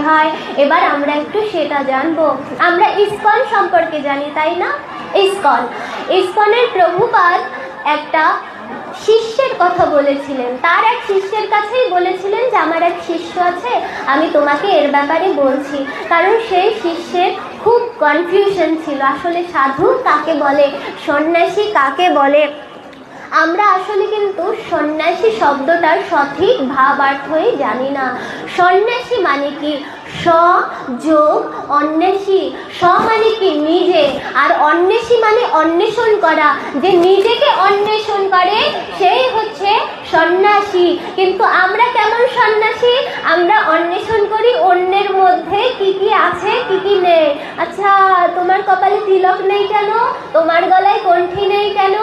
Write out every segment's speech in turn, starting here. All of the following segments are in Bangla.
হয়। এবার আমরা একটু সেটা জানব। আমরা ইসকন সম্পর্কে জানি, তাই না? ইসকন। ইসকনের প্রভুপাদ একটা শিষ্যের কথা বলেছিলেন। তার এক শিষ্যের কাছেই বলেছিলেন যে, আমার এক শিষ্য আছে, আমি তোমাকে এর ব্যাপারে বলছি। কারণ সেই শিষ্যের খুব কনফিউশন ছিল। আসলে সাধু কাকে বলে, সন্ন্যাসী কাকে বলে? আমরা আসলে কিন্তু সন্ন্যাসী শব্দটার সঠিক ভাবার্থই জানি না। সন্ন্যাসী মানে কি? স, যোগ, অন্বেষী। স মানে কি? নিজে। আর অন্বেষী মানে অন্বেষণ করা। যে নিজেকে অন্বেষণ করে সেই হচ্ছে কিন্তু আমরা কেমন সন্ন্যাসী? আমরা অন্বেষণ করি অন্যের মধ্যে কি কি আছে, কি কি নেই। আচ্ছা তোমার কপালে তিলক নেই কেন? তোমার গলায় কণ্ঠি নেই কেন?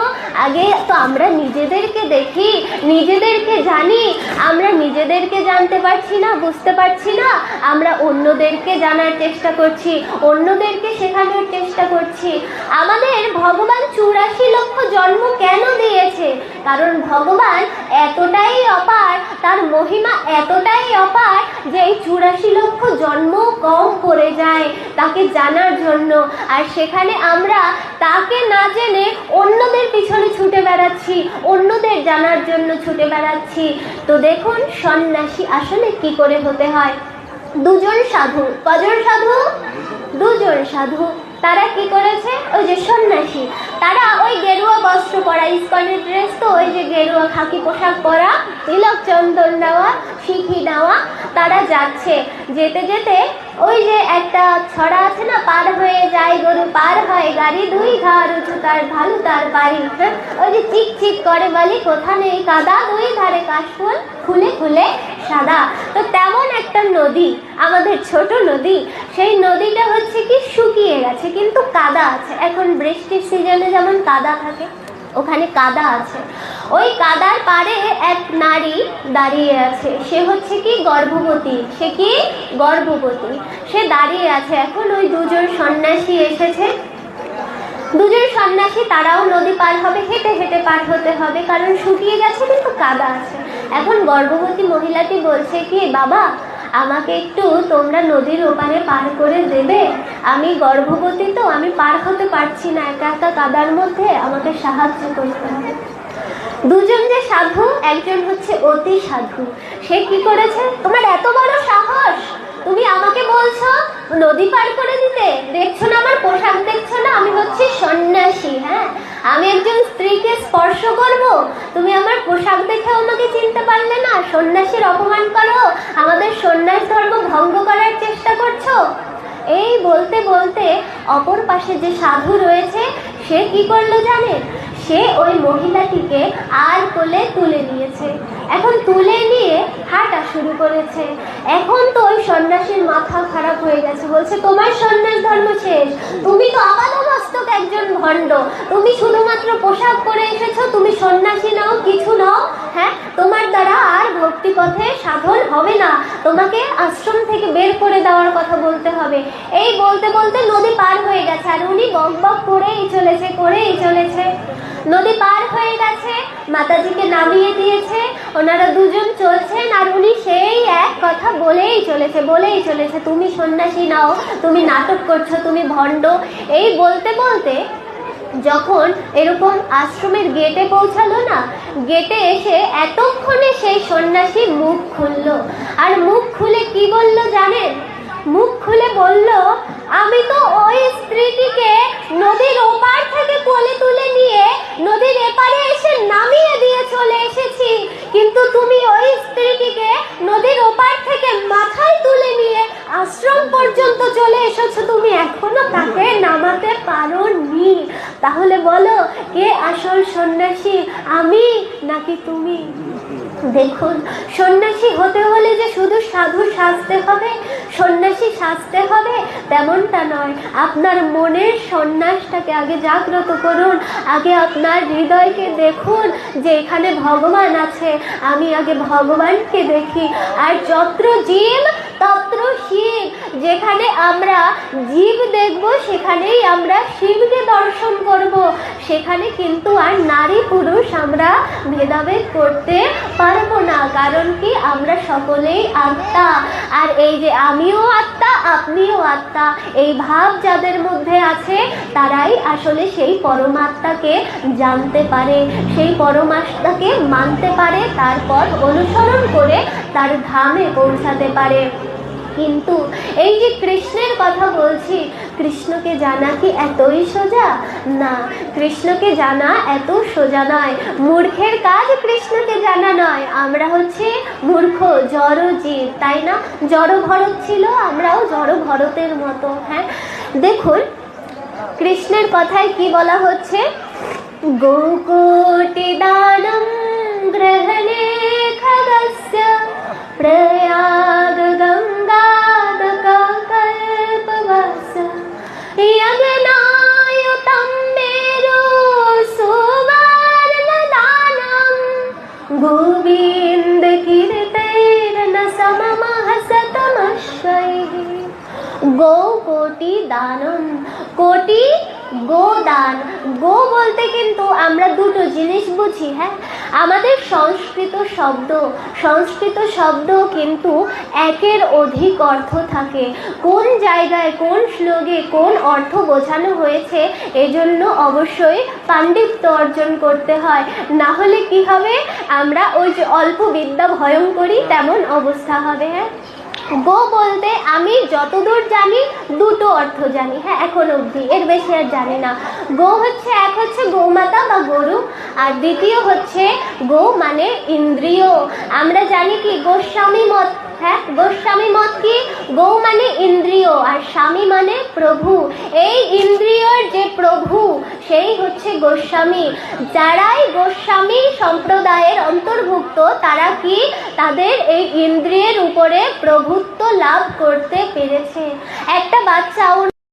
আগে তো আমরা নিজেদেরকে দেখি, নিজেদেরকে জানি। আমরা নিজেদেরকে জানতে পারছি না, বুঝতে পারছি না। আমরা অন্যদেরকে জানার চেষ্টা করছি, অন্যদেরকে শেখানোর চেষ্টা করছি। আমাদের ভগবান চুরাশি লক্ষ জন্ম কেন দিয়েছে কারণ ভগবান এতটাই অপার, তার মহিমা এতটাই অপার যে এই চুরাশি লক্ষ জন্ম কম পড়ে যায় তাকে জানার জন্য। আর সেখানে আমরা তাকে না জেনে অন্যদের পিছনে ছুটে বেড়াচ্ছি, অন্যদের জানার জন্য ছুটে বেড়াচ্ছি। তো দেখুন, সন্ন্যাসী আসলে কি করে হতে হয়? দুজন সাধু, কজন সাধু? দুজন সাধু। তারা কি করেছে? ওই যে সন্ন্যাসী। তারা ওই গেরুয়া বস্ত্র পরা, ইস্কনের ড্রেস তো, ওই যে গেরুয়া খাকি পোশাক পরা, তিলক চন্দন দেওয়া শিখি দেওয়া তারা যাচ্ছে। যেতে যেতে ওই যে একটা ছড়া আছে না, পার হয়ে যায় গরু, পার হয় গাড়ি, দুই ধার উঁচু তার ভালু তার বাড়ি ওই যে চিক চিক করে বলি, কোথা নেই কাদা, দুই ধারে কাশফুল খুলে খুলে সাদা। তো তেমন একটা নদী, আমাদের ছোট নদী, সেই নদীটা হচ্ছে কি শুকিয়ে গেছে, কিন্তু কাদা আছে। এখন বৃষ্টির সিজনে যেমন কাদা থাকে, ওখানে কাদা আছে। ওই কাদার পারে এক নারী দাঁড়িয়ে আছে, সে হচ্ছে কি গর্ভবতী, সে কি গর্ভবতী, সে দাঁড়িয়ে আছে। এখন ওই দুজন সন্ন্যাসী এসেছে। দুজন সন্ন্যাসী, তারাও নদী পার হবে, হেঁটে হেঁটে পার হতে হবে, কারণ শুকিয়ে গেছে, কিন্তু কাদা আছে। এখন গর্ভবতী মহিলাটি বলছে কি, বাবা আমাকে একটু তোমরা নদীর ওপারে পার করে দেবে? আমি গর্ভবতী তো, আমি পার হতে পারছি না। একা একা কাদার মধ্যে আমাকে সাহায্য করতে হবে। দুজন যে সাধু, একজন হচ্ছে অতি সাধু। সে কি করেছে? তোমার এত বড় সাহস! তুমি আমাকে বলছো নদী পার করে দিতে? দেখছ না আমার পোশাক? দেখছ না? আমি হচ্ছি সন্ন্যাসী হ্যাঁ? আমি একজন স্ত্রীকে স্পর্শ করব। তুমি আমার পোশাক দেখে আমাকে চিনতে পারলে না? সন্ন্যাসীর অপমান করো। আমাদের সন্ন্যাস ধর্ম ভঙ্গ করার চেষ্টা করছ। এই বলতে বলতে অপর পাশে যে সাধু রয়েছে, সে কি করল জানেন সে ওই মহিলাটিকে আর কোলে তুলে নিয়েছে। এখন তুলে নিয়ে হাঁটা শুরু করেছে। এখন তো ওই সন্ন্যাসীর মাথা খারাপ হয়ে গেছে। বলছে, তোমার সন্ন্যাস ধর্ম শেষ। তুমি তো আপাদমস্তক একজন ভণ্ড। তুমি শুধুমাত্র পোশাক পরে এসেছ। তুমি সন্ন্যাসী নাও, কিছু নাও। হ্যাঁ তোমার দ্বারা আর ভক্তি পথে সাধন হবে না। তোমাকে আশ্রম থেকে বের করে দেওয়ার কথা বলতে হবে। এই বলতে বলতে নদী পার হয়ে গেছে। আর উনি বক বক করেই চলেছে করেই চলেছে। নদী পার হয়ে গেছে, মাতাজিকে নামিয়ে দিয়েছে, ওনারা দুজন চলছেন আর উনি সেই এক কথা বলেই চলেছে বলেই চলেছে, তুমি সন্ন্যাসী নাও, তুমি নাটক করছ, তুমি ভণ্ড। এই বলতে বলতে যখন এরকম আশ্রমের গেটে পৌঁছালো না, গেটে এসে এতক্ষণে সেই সন্ন্যাসী মুখ খুললো। আর মুখ খুলে কি বলল জানেন? মুখ খুলে বলল, আমি তো ওই স্ত্রীটিকে নদীর ওপার থেকে কোলে তুলে নিয়ে নদীর এপারে এসে নামিয়ে দিয়ে চলে এসেছি। কিন্তু তুমি ওই স্ত্রীটিকে নদীর ওপার থেকে মাথায় তুলে নিয়ে আশ্রম পর্যন্ত চলে এসেছ। তুমি এখনও তাকে নামাতে পারোনি। তাহলে বলো, কে আসল সন্ন্যাসী? আমি নাকি তুমি? দেখুন, সন্ন্যাসী হতে হলে যে শুধু সাধু সাজতে হবে। সন্ন্যাসী সাজতে হবে তেমনটা নয়। আপনার মনের সন্ন্যাসটাকে আগে জাগ্রত করুন, আগে আপনার হৃদয়কে দেখুন যে এখানে ভগবান আছে। আমি আগে ভগবানকে দেখি। আর যত্র জীব, তত্র শিব। যেখানে আমরা জীব দেখব, সেখানেই আমরা শিবকে দর্শন করব। সেখানে কিন্তু আর নারী পুরুষ আমরা ভেদাভেদ করতে পারব না, কারণ কি আমরা সকলেই আত্মা। আর এই যে আমিও আত্মা, আপনিও আত্মা, এই ভাব যাদের মধ্যে আছে, তারাই আসলে সেই পরমাত্মাকে জানতে পারে, সেই পরমাত্মাকে মানতে পারে, তারপর অনুসরণ করে তার ধামে পৌঁছাতে পারে। কিন্তু এই যে কৃষ্ণের কথা বলছি, কৃষ্ণকে জানা কি এতই সোজা? না, কৃষ্ণকে জানা এত সোজা নয়। মূর্খের কাজ কৃষ্ণকে জানা নয়। আমরা হচ্ছে মূর্খ, জড় জীব, তাই না? জড় ভরত ছিল, আমরাও জড় ভরতের মতো হ্যাঁ? দেখুন, কৃষ্ণের কথায় কি বলা হচ্ছে? গোকোটি দানম গ্রহণে খগস্য প্রয়াগ গো কোটি দানম কোটি গো দান গো বলতে কিন্তু আমরা দুটো জিনিস বুঝি হ্যাঁ? আমাদের সংস্কৃত শব্দ সংস্কৃত শব্দ কিন্তু একের অধিক অর্থ থাকে। কোন জায়গায়, কোন শ্লোকে কোন অর্থ বোঝানো হয়েছে, এজন্য অবশ্যই পাণ্ডিত্য অর্জন করতে হয়। না হলে কি হবে? আমরা ওই যে অল্প বিদ্যা ভয়ঙ্করী তেমন অবস্থা হবে হ্যাঁ? গো বলতে আমি যতদূর জানি দুটো অর্থ জানি। হ্যাঁ এখন অবধি। এর বেশি আর জানি না। গো হচ্ছে এক হচ্ছে গৌমাতা বা গরু, আর দ্বিতীয় হচ্ছে গো মানে ইন্দ্রিয়। আমরা জানি কি, গোস্বামী মত। হ্যাঁ গোস্বামী মত কি? গৌ মানে ইন্দ্রিয়, আর স্বামী মানে প্রভু। এই ইন্দ্রিয়র যে প্রভু হচ্ছে গোস্বামী। যারাই গোস্বামী সম্প্রদায়ের অন্তর্ভুক্ত, তারা কি তাদের এই ইন্দ্রিয়ের উপরে প্রভুত্ব লাভ করতে পেরেছে? একটা বাচ্চা